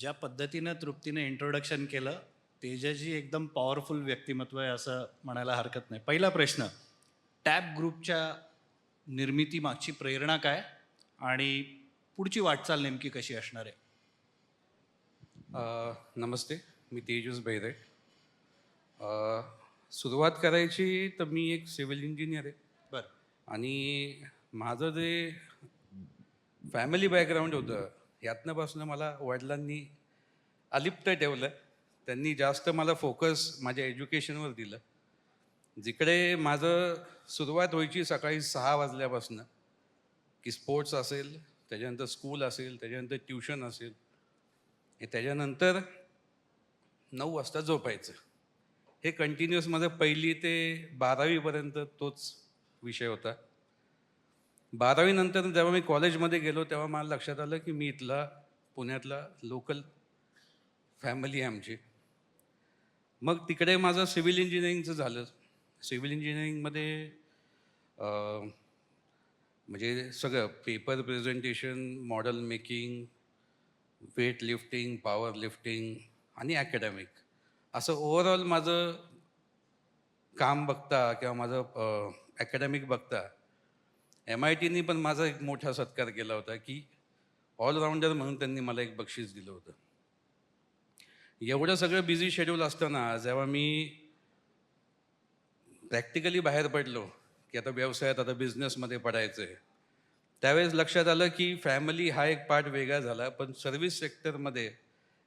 ज्या पद्धतीनं तृप्तीने इंट्रोडक्शन केलं तेजाची एकदम पॉवरफुल व्यक्तिमत्व आहे असं म्हणायला हरकत नाही. पहिला प्रश्न टॅब ग्रुपच्या निर्मितीमागची प्रेरणा काय आणि पुढची वाटचाल नेमकी कशी असणार आहे? नमस्ते मी तेजस अ, सुरुवात करायची तर मी एक सिव्हिल इंजिनियर आहे. बरं. आणि माझं जे फॅमिली बॅकग्राऊंड होतं यातनंपासून मला वडिलांनी अलिप्त ठेवलं. त्यांनी जास्त मला फोकस माझ्या एज्युकेशनवर दिलं. जिकडे माझं सुरुवात व्हायची सकाळी सहा वाजल्यापासून की स्पोर्ट्स असेल त्याच्यानंतर स्कूल असेल त्याच्यानंतर ट्युशन असेल हे त्याच्यानंतर नऊ वाजता झोपायचं. हे कंटिन्युअस माझं पहिली ते बारावीपर्यंत तोच विषय होता. बारावीनंतर जेव्हा मी कॉलेजमध्ये गेलो तेव्हा मला लक्षात आलं की मी इथला पुण्यातला लोकल फॅमिली आहे आमची. मग तिकडे माझं सिव्हिल इंजिनिअरिंगचं झालं. सिव्हिल इंजिनिअरिंगमध्ये म्हणजे सगळं paper presentation model making weight lifting power lifting आणि ॲकॅडमिक असं ओव्हरऑल माझं काम बघता किंवा माझं ॲकॅडमिक बघता एम आय टीनी पण माझा एक मोठा सत्कार केला होता की ऑलराऊंडर म्हणून त्यांनी मला एक बक्षीस दिलं होतं. एवढं सगळं बिझी शेड्यूल असताना जेव्हा मी प्रॅक्टिकली बाहेर पडलो की आता व्यवसायात आता बिझनेसमध्ये पडायचं आहे त्यावेळेस लक्षात आलं की फॅमिली हा एक पार्ट वेगळा झाला पण सर्व्हिस सेक्टरमध्ये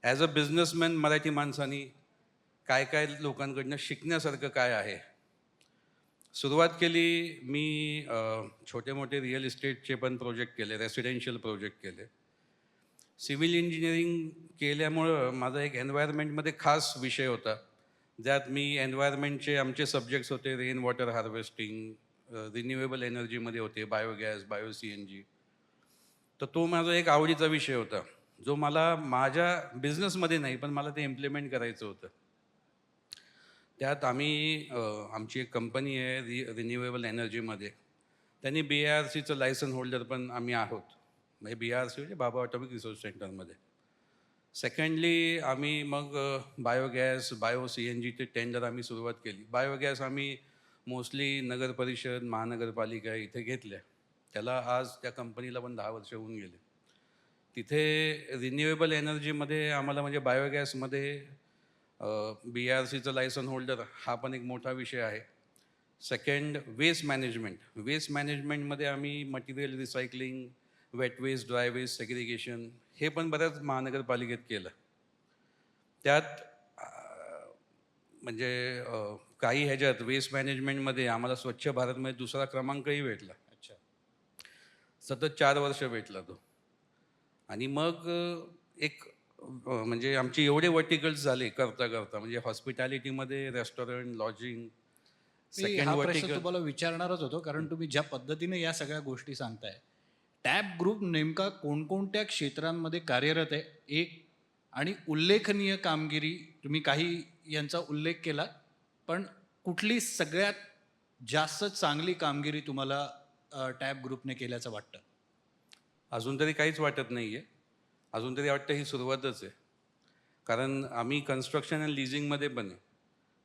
ॲज अ बिझनेसमॅन मराठी माणसांनी काय काय लोकांकडनं शिकण्यासारखं काय आहे? सुरुवात केली मी छोटे मोठे रिअल इस्टेटचे पण प्रोजेक्ट केले रेसिडेन्शियल प्रोजेक्ट केले. सिव्हिल इंजिनिअरिंग केल्यामुळं माझा एक एन्व्हायरमेंटमध्ये खास विषय होता ज्यात मी एन्व्हायरमेंटचे आमचे सब्जेक्ट्स होते रेन वॉटर हार्वेस्टिंग रिन्युएबल एनर्जीमध्ये होते biogas bio C N G. तर तो माझा एक आवडीचा विषय होता जो मला माझ्या बिझनेसमध्ये नाही पण मला ते इम्प्लिमेंट करायचं होतं. त्यात आम्ही आमची एक कंपनी आहे रि रिन्युएबल एनर्जीमध्ये त्यांनी बी आर सीचं लायसन होल्डर पण आम्ही आहोत. म्हणजे बी आर सी म्हणजे बाबा ऑटोमिक रिसोर्स सेंटरमध्ये सेकंडली आम्ही मग बायोगॅस बायो सी एन जीचे टेंडर आम्ही सुरुवात केली. बायोगॅस आम्ही मोस्टली नगर परिषद महानगरपालिका इथे घेतल्या. त्याला आज त्या कंपनीला पण दहा वर्ष होऊन गेले. तिथे रिन्युएबल एनर्जीमध्ये आम्हाला म्हणजे बायोगॅसमध्ये बी आर सीचं लायसन होल्डर हा पण एक मोठा विषय आहे. सेकंड वेस्ट मॅनेजमेंट वेस्ट मॅनेजमेंटमध्ये आम्ही material recycling wet waste dry waste segregation हे पण बऱ्याच महानगरपालिकेत केलं. त्यात म्हणजे काही ह्याच्यात वेस्ट मॅनेजमेंटमध्ये आम्हाला स्वच्छ भारतमध्ये दुसरा क्रमांकही भेटला. अच्छा. सतत चार वर्ष भेटला तो. आणि मग एक म्हणजे आमचे एवढे वर्टिकल्स झाले करता करता म्हणजे हॉस्पिटॅलिटीमध्ये रेस्टॉरंट लॉजिंग मी हा प्रश्न तुम्हाला विचारणारच होतो कारण तुम्ही ज्या पद्धतीने या सगळ्या गोष्टी सांगताय टॅब ग्रुप नेमका कोणकोणत्या क्षेत्रांमध्ये कार्यरत आहे एक आणि उल्लेखनीय कामगिरी तुम्ही काही यांचा उल्लेख केला पण कुठली सगळ्यात जास्त चांगली कामगिरी तुम्हाला टॅब ग्रुपने केल्याचं वाटतं? अजून तरी काहीच वाटत नाही आहे अजून तरी वाटतं ही सुरुवातच आहे. कारण आम्ही कन्स्ट्रक्शन अँड लिझिंगमध्ये पण आहे.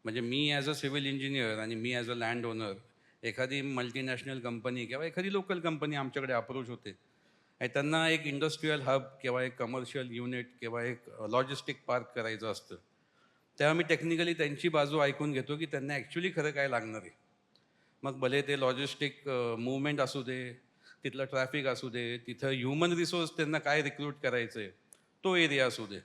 म्हणजे मी ॲज अ सिव्हिल इंजिनियर आणि मी ॲज अ लँड ओनर एखादी मल्टीनॅशनल कंपनी किंवा एखादी लोकल कंपनी आमच्याकडे अप्रोच होते. आणि त्यांना एक इंडस्ट्रीयल हब किंवा एक कमर्शियल युनिट किंवा एक लॉजिस्टिक पार्क करायचं असतं. तेव्हा मी टेक्निकली त्यांची बाजू ऐकून घेतो की त्यांना ॲक्च्युली खरं काय लागणार आहे. मग भले ते लॉजिस्टिक मुवमेंट असू दे तिथलं ट्रॅफिक असू दे तिथं ह्युमन रिसोर्स त्यांना काय रिक्रूट करायचं आहे तो एरिया असू दे.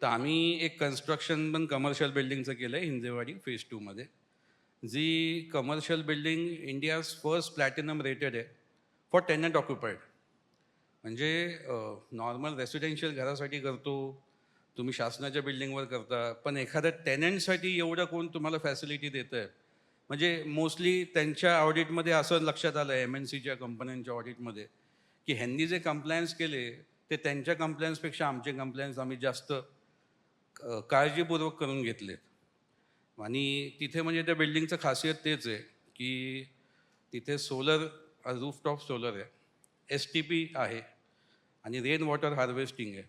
तर आम्ही एक कन्स्ट्रक्शन पण कमर्शियल बिल्डिंगचं केलं आहे हिंजेवाडी फेज टूमध्ये जी commercial building India's first platinum rated आहे फॉर टेनंट ऑक्युपाईड म्हणजे नॉर्मल रेसिडेन्शियल घरासाठी करतो तुम्ही शासनाच्या बिल्डिंगवर करता पण एखाद्या टेनंटसाठी एवढं कोण तुम्हाला फॅसिलिटी देतं आहे म्हणजे मोस्टली त्यांच्या ऑडिटमध्ये असं लक्षात आलं एम एन सीच्या कंपन्यांच्या ऑडिटमध्ये की ह्यांनी जे कंप्लायन्स केले ते त्यांच्या कंप्लायन्सपेक्षा आमचे कंप्लायन्स आम्ही जास्त काळजीपूर्वक करून घेतलेत. आणि तिथे म्हणजे त्या बिल्डिंगचं खासियत तेच आहे की तिथे सोलर रूफटॉप सोलर आहे एस टी पी आहे आणि रेन वॉटर हार्वेस्टिंग आहे.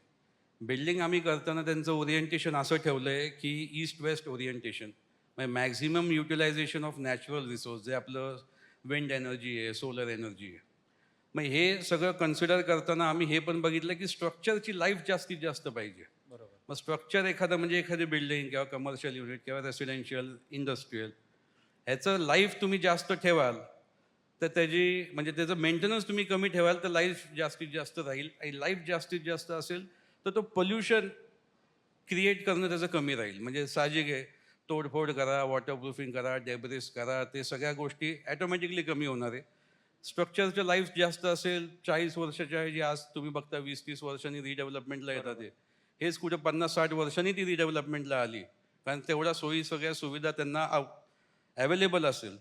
बिल्डिंग आम्ही करताना त्यांचं ओरिएंटेशन असं ठेवलं आहे की ईस्ट वेस्ट ओरिएंटेशन म्हणजे maximum utilisation of natural resource जे आपलं विंड एनर्जी आहे सोलर एनर्जी आहे. मग हे सगळं कन्सिडर करताना आम्ही हे पण बघितलं की स्ट्रक्चरची लाईफ जास्तीत जास्त पाहिजे. बरोबर. मग स्ट्रक्चर एखादं म्हणजे एखादी बिल्डिंग किंवा कमर्शियल युनिट किंवा रेसिडेन्शियल इंडस्ट्रीयल ह्याचं लाईफ तुम्ही जास्त ठेवाल तर त्याची म्हणजे त्याचं मेंटेनन्स तुम्ही कमी ठेवाल तर लाईफ जास्तीत जास्त राहील. आणि लाईफ जास्तीत जास्त असेल तर तो पोल्युशन क्रिएट करणं त्याचं कमी राहील. म्हणजे साहजिक आहे. तोडफोड करा वॉटरप्रूफिंग करा डेब्रिस करा ते सगळ्या गोष्टी ॲटोमॅटिकली कमी होणार आहे. स्ट्रक्चरचं लाईफ जास्त असेल चाळीस वर्षाच्या ऐवजी आज तुम्ही बघता वीस तीस वर्षांनी रिडेव्हलपमेंटला येतात ते. हेच कुठे पन्नास साठ वर्षांनी ती रिडेव्हलपमेंटला आली. कारण तेवढ्या सोयी सगळ्या सुविधा त्यांना अवेलेबल असेल.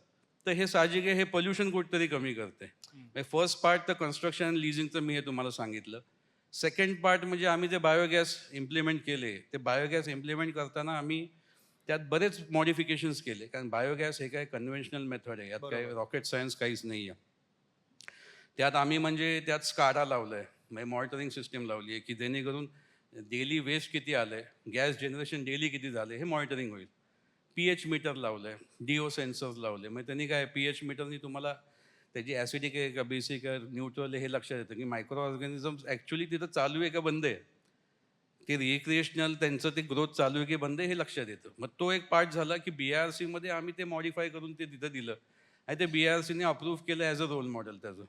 तर हे साहजिक आहे हे पोल्युशन कुठेतरी कमी करते फर्स्ट पार्ट तर कन्स्ट्रक्शन अँड लिझिंगचं मी हे तुम्हाला सांगितलं. सेकंड पार्ट म्हणजे आम्ही जे बायोगॅस इम्प्लिमेंट केले ते बायोगॅस इम्प्लिमेंट करताना आम्ही त्यात बरेच मॉडिफिकेशन्स केले. कारण बायोगॅस हे काय कन्व्हेन्शनल मेथड आहे. यात काय रॉकेट सायन्स काहीच नाही आहे त्यात आम्ही म्हणजे त्यात स्काडा लावलं आहे म्हणजे मॉनिटरिंग सिस्टीम लावली आहे की जेणेकरून डेली वेस्ट किती आलं आहे गॅस जनरेशन डेली किती झाले हे मॉनिटरिंग होईल. पी एच मीटर लावलं आहे डी ओ सेन्सर्स लावले म्हणजे त्यांनी काय पी एच मीटरनी तुम्हाला त्याची ॲसिडिक आहे का बेसिक आहे न्यूट्रल हे लक्षात येतं की मायक्रो ऑर्गॅनिझम्स ॲक्च्युली तिथं चालू आहे का बंद आहे? ते रिक्रिएशनल त्यांचं ते ग्रोथ चालू आहे की बंद आहे हे लक्षात येतं. मग तो एक पार्ट झाला की बी आर सीमध्ये आम्ही ते मॉडिफाय करून ते तिथं दिलं. आणि ते बी आर सीने अप्रूव्ह केलं ॲज अ रोल मॉडेल त्याचं.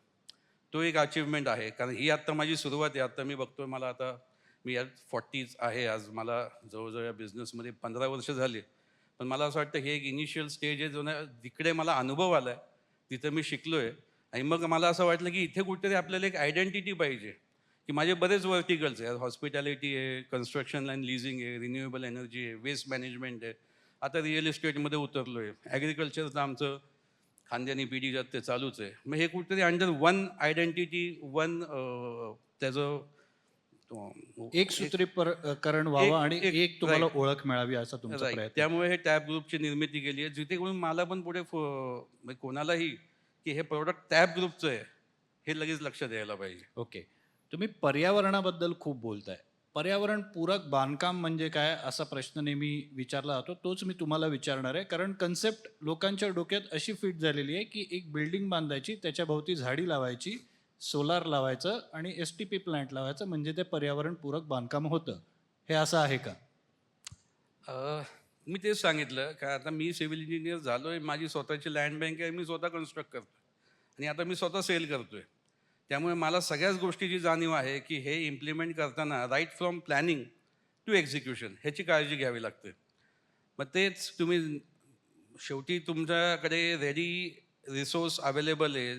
तो एक अचिव्हमेंट आहे. कारण ही आत्ता माझी सुरुवात आहे. आत्ता मी बघतोय मला आता मी यात फॉर्टीज आहे. आज मला जवळजवळ या बिझनेसमध्ये पंधरा वर्ष झाली. पण मला असं वाटतं हे एक इनिशियल स्टेज आहे जो ना जिकडे मला अनुभव आला आहे तिथं मी शिकलो आहे आणि मग मला असं वाटलं की इथे कुठेतरी आपल्याला एक आयडेंटिटी पाहिजे. की माझे बरेच वर्टिकल्स आहे हॉस्पिटॅलिटी आहे कन्स्ट्रक्शन अँड लिझिंग आहे रिन्युएबल एनर्जी आहे वेस्ट मॅनेजमेंट आहे. आता रिअल इस्टेटमध्ये उतरलो आहे ॲग्रिकल्चरचं आमचं खांद्यानी पिढी जात ते चालूच आहे. मग हे कुठेतरी अंडर वन आयडेंटिटी वन त्याचं एक सूत्रीकरण व्हावं आणि एक- एक तुम्हाला. ओळख मिळावी असा तुमचा. प्रयत्न. त्यामुळे हे टॅब ग्रुपची निर्मिती केली आहे. जिथे करून मला पण पुढे म्हणजे कोणालाही की हे प्रोडक्ट टॅब ग्रुपचं आहे हे लगेच लक्षात यायला पाहिजे. ओके तुम्ही पर्यावरणाबद्दल खूप बोलताय. पर्यावरण पूरक बांधकाम म्हणजे काय? असा प्रश्न नेहमी विचारला जातो. तोच मी तुम्हाला विचारणार आहे. कारण कन्सेप्ट लोकांच्या डोक्यात अशी फिट झालेली आहे की एक बिल्डिंग बांधायची त्याच्याभोवती झाडी लावायची सोलार लावायचं आणि एस टी पी प्लांट लावायचं म्हणजे ते पर्यावरण पूरक बांधकाम होतं. हे असं आहे का? मी तेच सांगितलं. का आता मी सिव्हिल इंजिनियर झालो आहे माझी स्वतःची लँड बँक आहे मी स्वतः कन्स्ट्रक्ट करतो आणि आता मी स्वतः सेल करतो आहे त्यामुळे मला सगळ्याच गोष्टीची जाणीव आहे की हे इम्प्लिमेंट करताना right from planning to execution ह्याची काळजी घ्यावी लागते. मग तेच तुम्ही शेवटी तुमच्याकडे रेडी रिसोर्स अवेलेबल आहे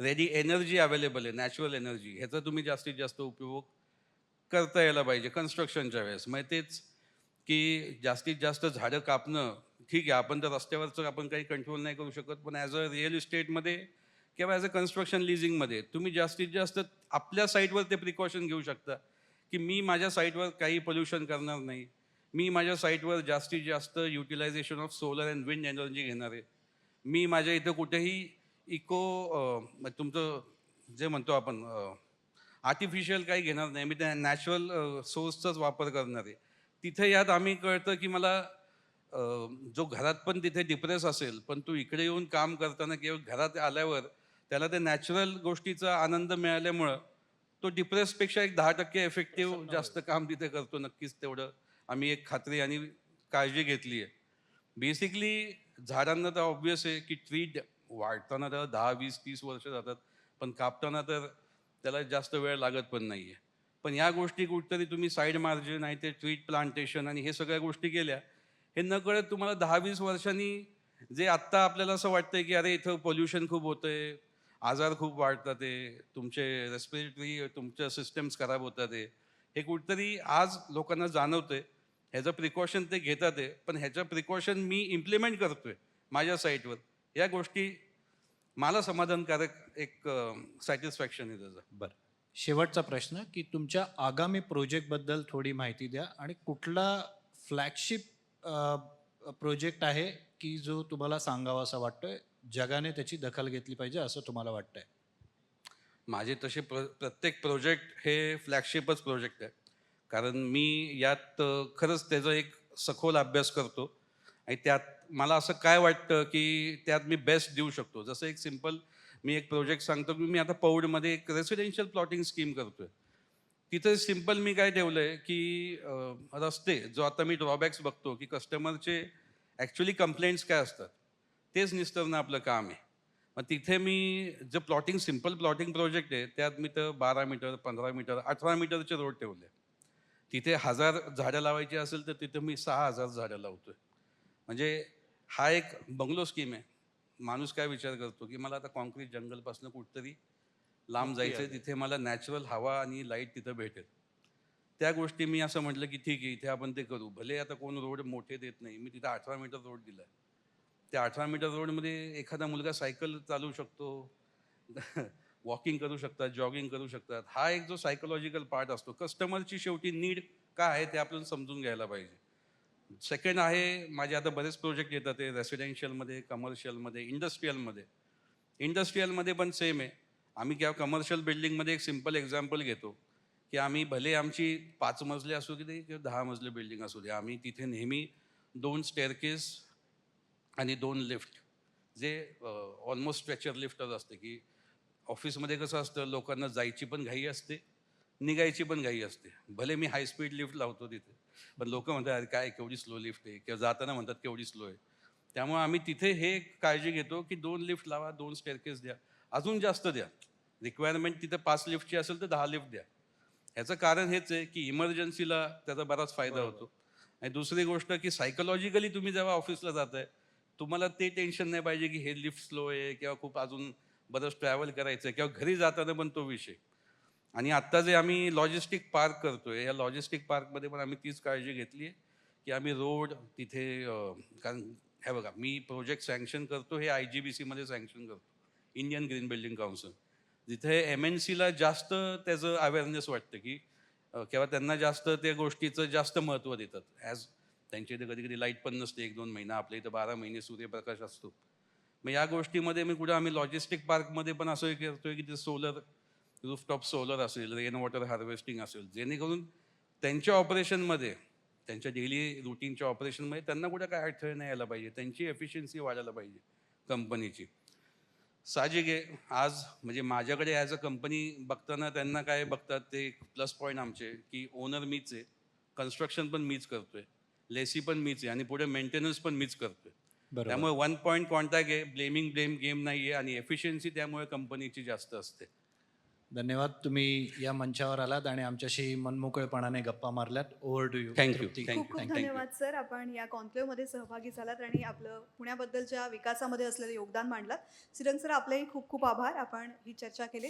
रेडी एनर्जी अवेलेबल आहे नॅचरल एनर्जी ह्याचा तुम्ही जास्तीत जास्त उपयोग करता यायला पाहिजे कन्स्ट्रक्शनच्या वेळेस. मग तेच की जास्तीत जास्त झाडं कापणं ठीक आहे आपण तर रस्त्यावरचं आपण काही कंट्रोल नाही करू शकत पण ॲज अ रिअल इस्टेटमध्ये किंवा ॲज अ कन्स्ट्रक्शन लिझिंगमध्ये तुम्ही जास्तीत जास्त आपल्या साईटवर ते प्रिकॉशन घेऊ शकता. की मी माझ्या साईटवर काही पोल्युशन करणार नाही. मी माझ्या साईटवर जास्तीत जास्त utilisation of solar and wind energy घेणार आहे. मी माझ्या इथं कुठेही इको तुमचं जे म्हणतो आपण आर्टिफिशियल काही घेणार नाही. मी त्या नॅचरल सोर्सचाच वापर करणार आहे. तिथे यात आम्ही कळतं की मला जो घरात पण तिथे डिप्रेस असेल पण तू इकडे येऊन काम करताना किंवा घरात आल्यावर त्याला ते नॅचरल गोष्टीचा आनंद मिळाल्यामुळं तो डिप्रेसपेक्षा एक दहा टक्के एफेक्टिव्ह जास्त काम तिथे करतो नक्कीच तेवढं. आम्ही एक खात्री आणि काळजी घेतली आहे. बेसिकली झाडांना तर ऑब्विस आहे की ट्री वाढताना तर दहा वीस तीस वर्ष जातात पण कापताना तर त्याला जास्त वेळ लागत पण नाही आहे पण या गोष्टी कुठतरी तुम्ही साईड मार्जिन आहे ते ट्रीट प्लांटेशन आणि हे सगळ्या गोष्टी केल्या हे न कळत तुम्हाला दहा वीस वर्षांनी जे आत्ता आपल्याला असं वाटतंय की अरे इथं पोल्युशन खूप होतंय आजार खूप वाढतात ते तुमचे रेस्पिरेटरी तुमच्या सिस्टम्स खराब होतात ते. हे कुठतरी आज लोकांना जाणवते ह्याचं प्रिकॉशन ते घेतात आहे पण ह्याचं प्रिकॉशन मी इम्प्लिमेंट करतो आहे माझ्या साईटवर या गोष्टी मला समाधानकारक एक सॅटिस्फॅक्शन आहे त्याचं. बरं. शेवटचा प्रश्न की तुमच्या आगामी प्रोजेक्टबद्दल थोडी माहिती द्या. आणि कुठला फ्लॅगशिप प्रोजेक्ट आहे की जो तुम्हाला सांगावा असा वाटतोय? जगाने त्याची दखल घेतली पाहिजे असं तुम्हाला वाटतंय? माझे तसे प्र प्रत्येक प्रोजेक्ट हे फ्लॅगशिपच प्रोजेक्ट आहे. कारण मी यात खरंच त्याचा एक सखोल अभ्यास करतो. आणि त्यात मला असं काय वाटतं की त्यात मी बेस्ट देऊ शकतो. जसं एक सिंपल मी एक प्रोजेक्ट सांगतो की मी आता पौडमध्ये एक रेसिडेन्शियल प्लॉटिंग स्कीम करतोय. तिथे सिंपल मी काय ठेवलं आहे की रस्ते जो आता मी ड्रॉबॅक्स बघतो की कस्टमरचे ॲक्च्युली कंप्लेंट्स काय असतात? तेच निस्तरणं आपलं काम आहे. मग तिथे मी जे प्लॉटिंग सिंपल प्लॉटिंग प्रोजेक्ट आहे त्यात मी तर बारा मीटर पंधरा मीटर अठरा मीटरचे रोड ठेवले. तिथे हजार झाडं लावायची असेल तर तिथे मी सहा हजार झाडं लावतोय. म्हणजे हा एक बंगलो स्कीम आहे. माणूस काय विचार करतो की मला आता कॉन्क्रीट जंगलपासून कुठतरी लांब जायचं तिथे मला नॅचरल हवा आणि लाइट तिथं भेटेल. त्या गोष्टी मी असं म्हटलं की ठीक आहे इथे आपण ते करू. भले आता कोण रोड मोठे देत नाही. मी तिथं अठरा मीटर रोड दिला त्या अठरा मीटर रोडमध्ये एखादा मुलगा सायकल चालवू शकतो वॉकिंग करू शकतात जॉगिंग करू शकतात. हा एक जो सायकोलॉजिकल पार्ट असतो. कस्टमरची शेवटी नीड काय आहे ते आपण समजून घ्यायला पाहिजे. सेकंड आहे माझे आता बरेच प्रोजेक्ट येतात ते रेसिडेन्शियलमध्ये कमर्शियलमध्ये इंडस्ट्रीयलमध्ये इंडस्ट्रीयलमध्ये पण सेम आहे. आम्ही किंवा कमर्शियल बिल्डिंगमध्ये एक सिंपल एक्झाम्पल घेतो की आम्ही भले आमची पाच मजले असू दे किंवा दहा मजले बिल्डिंग असू दे आम्ही तिथे नेहमी दोन स्टेअरकेस आणि दोन लिफ्ट जे ऑलमोस्ट स्ट्रेचर लिफ्टच असते की ऑफिसमध्ये कसं असतं लोकांना जायची पण घाई असते निघायची पण घाई असते. भले मी हाय स्पीड लिफ्ट लावतो तिथे पण लोक म्हणतात "अरे काय केवढी स्लो लिफ्ट आहे? किंवा जाताना म्हणतात केवढी स्लो आहे? त्यामुळे आम्ही तिथे हे काळजी घेतो की दोन लिफ्ट लावा दोन स्टेअरकेस द्या. अजून जास्त द्या. रिक्वायरमेंट तिथे पाच लिफ्टची असेल तर दहा लिफ्ट द्या. ह्याचं कारण हेच आहे की इमर्जन्सीला त्याचा बराच फायदा होतो. आणि दुसरी गोष्ट की सायकोलॉजिकली तुम्ही जेव्हा ऑफिसला जाताय तुम्हाला ते टेन्शन नाही पाहिजे की हे लिफ्ट स्लो आहे किंवा खूप अजून बरंच ट्रॅव्हल करायचं आहे किंवा घरी जाताना पण तो विषय. आणि आत्ता जे आम्ही लॉजिस्टिक पार्क करतोय या लॉजिस्टिक पार्कमध्ये पण आम्ही तीच काळजी घेतली आहे की आम्ही रोड तिथे कारण हे बघा मी प्रोजेक्ट सँक्शन करतो हे आय जी बी सीमध्ये सँक्शन करतो. इंडियन ग्रीन बिल्डिंग काउन्सिल जिथे एम एन सीला जास्त त्याचं अवेअरनेस वाटतं की किंवा त्यांना जास्त त्या गोष्टीचं जास्त महत्त्व देतात. ॲज त्यांच्या इथे कधी कधी लाइट पण नसते एक दोन महिना. आपल्या इथं बारा महिने सूर्यप्रकाश असतो. मग या गोष्टीमध्ये मी कुठं आम्ही लॉजिस्टिक पार्कमध्ये पण असं करतोय की ते सोलर रूफटॉप सोलर असेल रेन वॉटर हार्वेस्टिंग असेल. जेणेकरून त्यांच्या ऑपरेशनमध्ये त्यांच्या डेली रुटीनच्या ऑपरेशनमध्ये त्यांना कुठं काय अडथळे नाही यायला पाहिजे. त्यांची एफिशियन्सी वाढायला पाहिजे कंपनीची साहजिक आहे. आज म्हणजे माझ्याकडे ॲज अ कंपनी बघताना त्यांना काय बघतात ते प्लस पॉईंट आमचे की ओनर मीच आहे. कन्स्ट्रक्शन पण मीच करतोय. लेसी पण मीच आहे आणि पुढे मेंटेनन्स पण मीच करतोय. बरोबर. त्यामुळे वन पॉईंट कॉन्टॅक्ट आहे ब्लेमिंग ब्लेम गेम नाही आहे आणि एफिशियन्सी त्यामुळे कंपनीची जास्त असते. धन्यवाद. तुम्ही या मंचावर आलात आणि आमच्याशी मनमोकळेपणाने गप्पा मारल्यात. Over to you Thank you, खूप thank खूप you. धन्यवाद सर. आपण या कॉन्क्लेव्हमध्ये सहभागी झालात आणि आपलं पुण्याबद्दलच्या विकासामध्ये असलेलं योगदान मांडलात. श्रीरंग सर आपलेही खूप खूप आभार. आपण ही चर्चा केली.